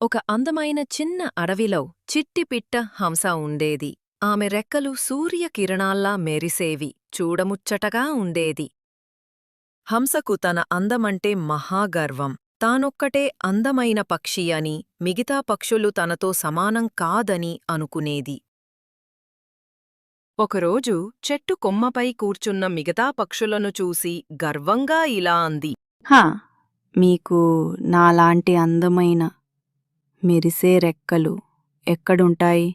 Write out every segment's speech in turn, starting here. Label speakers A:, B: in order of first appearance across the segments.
A: ఒక అందమైన చిన్న అడవిలో చిట్టిపిట్ట హంస ఉండేది. ఆమె రెక్కలు సూర్యకిరణాల్లా మెరిసేవి చూడముచ్చటగా ఉండేది. హంసకు తన అందమంటే మహాగర్వం తానొక్కటే అందమైన పక్షి అని మిగతా పక్షులు తనతో సమానం కాదని అనుకునేది. ఒకరోజు చెట్టు కొమ్మపై కూర్చున్న మిగతా పక్షులను చూసి గర్వంగా ఇలా అంది.
B: హా మీకు నాలాంటి అందమైన మెరిసే రెక్కలు ఎక్కడుంటాయి?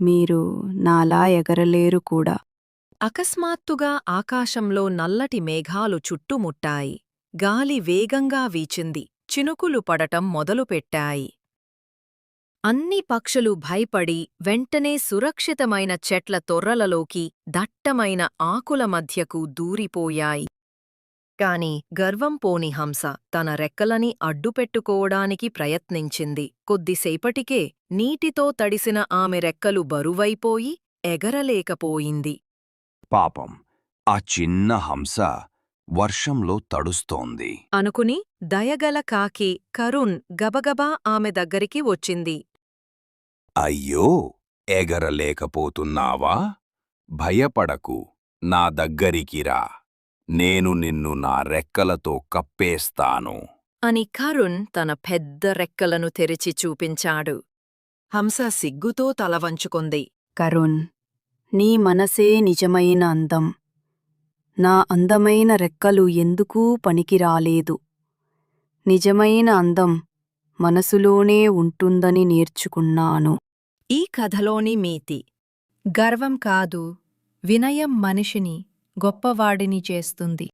B: మీరు నాలా ఎగరలేరు కూడా.
A: అకస్మాత్తుగా ఆకాశంలో నల్లటి మేఘాలు చుట్టుముట్టాయి. గాలి వేగంగా వీచింది. చినుకులు పడటం మొదలుపెట్టాయి. అన్ని పక్షులు భయపడి వెంటనే సురక్షితమైన చెట్ల తొర్రలలోకి దట్టమైన ఆకుల మధ్యకు దూరిపోయాయి. కాని గర్వం పోని హంస తన రెక్కలని అడ్డుపెట్టుకోవడానికి ప్రయత్నించింది. కొద్దిసేపటికే నీటితో తడిసిన ఆమె రెక్కలు బరువైపోయి ఎగరలేకపోయింది.
C: పాపం ఆ చిన్న హంస వర్షంలో తడుస్తోంది.
A: అనుకుని దయగల కాకి కరుణ్ గబగబా ఆమె దగ్గరికి వచ్చింది.
C: అయ్యో ఎగరలేకపోతున్నావా? భయపడకు నా దగ్గరికి రా. నేను నిన్ను నా రెక్కలతో కప్పేస్తాను.
A: అని కరుణ్ తన పెద్ద రెక్కలను తెరిచి చూపించాడు. హంస సిగ్గుతో తలవంచుకొంది
B: కరుణ్ నీ మనసే నిజమైన అందం. నా అందమైన రెక్కలు ఎందుకూ పనికిరాలేదు. నిజమైన అందం మనసులోనే ఉంటుందని నేర్చుకున్నాను.
A: ఈ కథలోని మీతి. గర్వం కాదు వినయం మనిషిని గొప్పవాడిని చేస్తుంది.